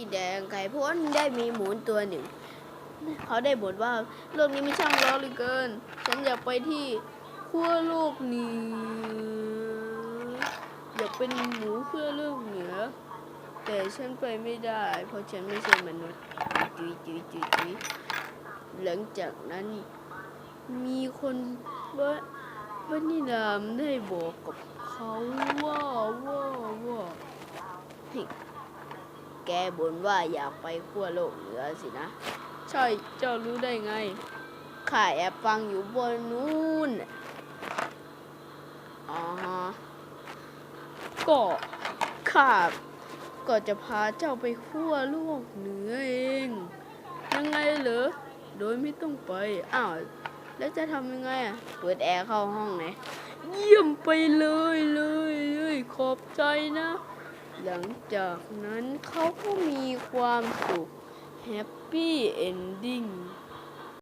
ดินแดงไก่พ้นได้มีหมูตัวหนึ่ง เขาได้บ่นว่าโลกนี้ไม่ช่างร้อนเหลือเกิน ฉันอยากไปที่ขั้วโลกเหนืออยากเป็นหมูขั้วโลกเหนือ แต่ฉันไปไม่ได้ เพราะฉันไม่ใช่มนุษย์จุยจุยจุยจุยหลังจากนั้นมีคนว่าว่านิรามได้บอกกับเขาว่าว่าว่า แกบ่นว่าอยากไปขั้วโลกเหนือสินะ ใช่เจ้ารู้ได้ไงข้าแอบฟังอยู่บนนู้นน่ะอ๋อฮะก็ข้าก็จะพาเจ้าไปขั้วโลกเหนือเอง ยังไงเหรอ โดยไม่ต้องไป อ้าว แล้วจะทำยังไงอะ เปิดแอร์เข้าห้องไหน เยี่ยมไปเลยเลยเลยขอบใจนะ หลังจากนั้นเขาก็มีความสุขแฮปปี้เอนดิ้ง